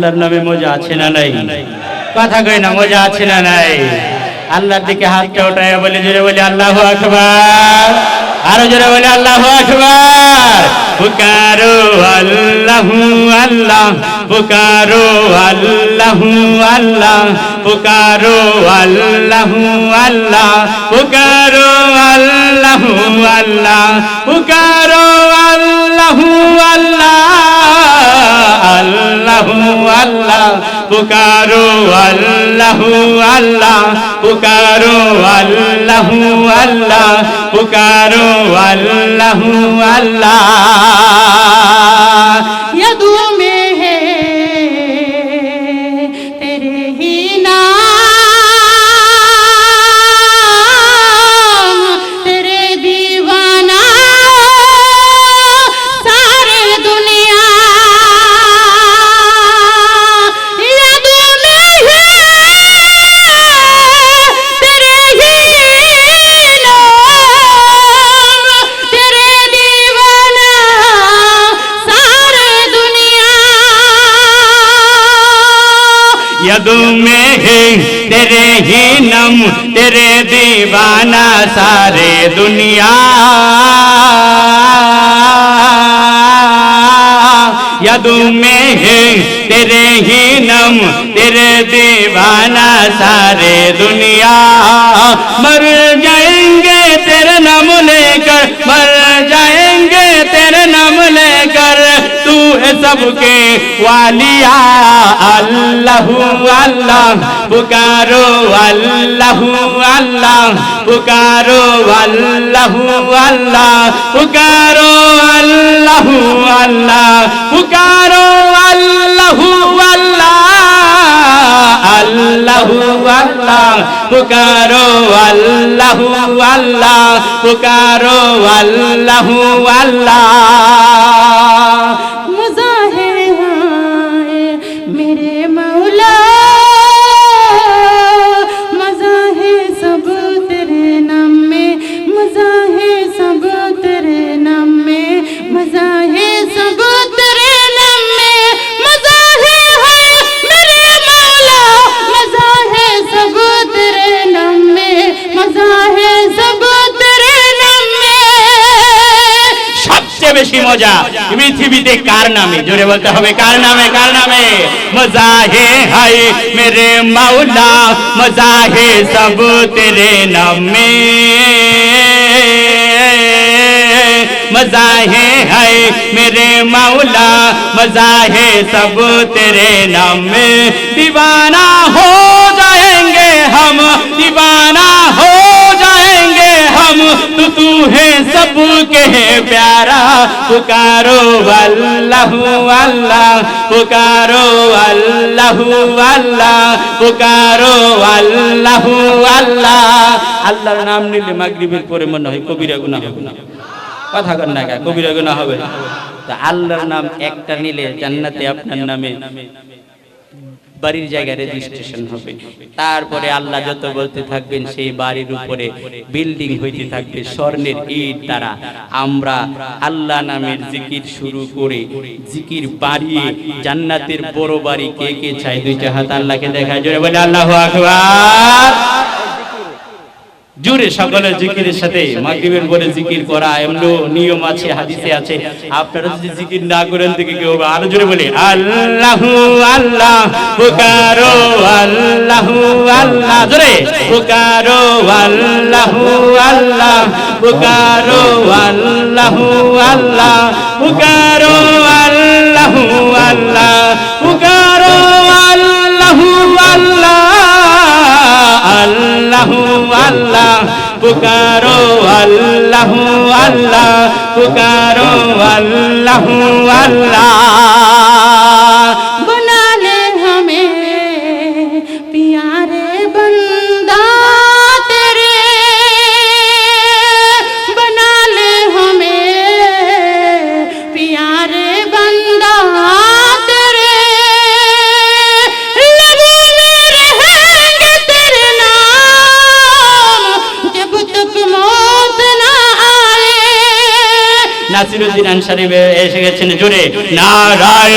আল্লাহর নামে মজা আছে না নাই? কথা কই না, মজা আছে না নাই? আল্লাহর দিকে হাতটা ওঠায় বলে, জোরে বলে, আল্লাহ আকবার। আরও জোরে বলে, আল্লাহ আকবার। পুকারো আল্লাহু আল্লাহ, পুকারো আল্লাহু আল্লাহ, পুকারো আল্লাহু আল্লাহ, পুকারো আল্লাহু আল্লাহ, পুকারো আল্লাহু আল্লাহ পুকারো আল্লাহু আল্লাহ পুকারো আল্লাহু আল্লাহ পুকারো আল্লাহু আল্লাহ। यदु में है तेरे ही नम, तेरे दीवाना सारे दुनिया। यदु में है तेरे ही नम, तेरे दीवाना सारे दुनिया। मर जाएँगे तेरे नाम लेकर, मर सबके वालिया अल्लाह अल्लाह पुकारो अल्लाह अल्लाह पुकारो अल्लाह अल्लाह पुकारो अल्लाह अल्लाह पुकारो अल्लाह अल्लाह अल्लाह अल्लाह पुकारो अल्लाह अल्लाह पुकारो अल्लाह अल्लाह है सब तेरे नाम में সবচেয়ে বেশি মজা পৃথিবীতে কার নামে জোরে বলতে হবে কার নামে কার নামে মজা হে হাই মেরে মাওলা মজা হে সব তেরে নামে मजा है हाय मेरे मौला मजा है सब तेरे नाम में दीवाना हो जाएंगे हम दीवाना हो जाएंगे हम तो तू है सबके प्यारा पुकारो अल्लाह अल्लाह पुकारो अल्लाह अल्लाह पुकारो अल्लाह अल्लाह আল্লাহর নাম নিলে মাগরিবের পরে মনে হয় কবিরা গুনাহ হবে না কথা কন না কবিরা গুনাহ হবে না তা আল্লাহর নাম একটা নিলে জান্নাতে আপনার নামে বাড়ির জায়গায় রেজিস্ট্রেশন হবে। তারপরে আল্লাহ যত বলতে থাকবেন, সেই বাড়ির উপরে বিল্ডিং হইতে থাকবে স্বর্ণের ইট দ্বারা। আমরা আল্লাহ নামের জিকির শুরু করে জিকির বাড়িয়ে জান্নাতের বড় বাড়ি কে কে চাই দুইটা হাত আল্লাহকে দেখায়। জোরে বলে, আল্লাহ আকবার! জুড়ে সকলের জিকিরের সাথে মাগরিবের পরে জিকির করা এমন নিয়ম আছে, হাদিসে আছে। আপনারা যদি জিকির না করেন থেকে কেউ আরও জোরে বলে, আল্লাহু আল্লাহ পুকারো আল্লাহু আল্লাহ। জোরে পুকারো আল্লাহু আল্লাহ পুকারো আল্লাহু আল্লাহ পুকারো আল্লাহু আল্লাহ। আল্লাহ পুকারো আল্লাহু আল্লাহ পুকারো আল্লাহু। নাসিরুদ্দিন আনসারি এসে গেছেন জোরে। নারায়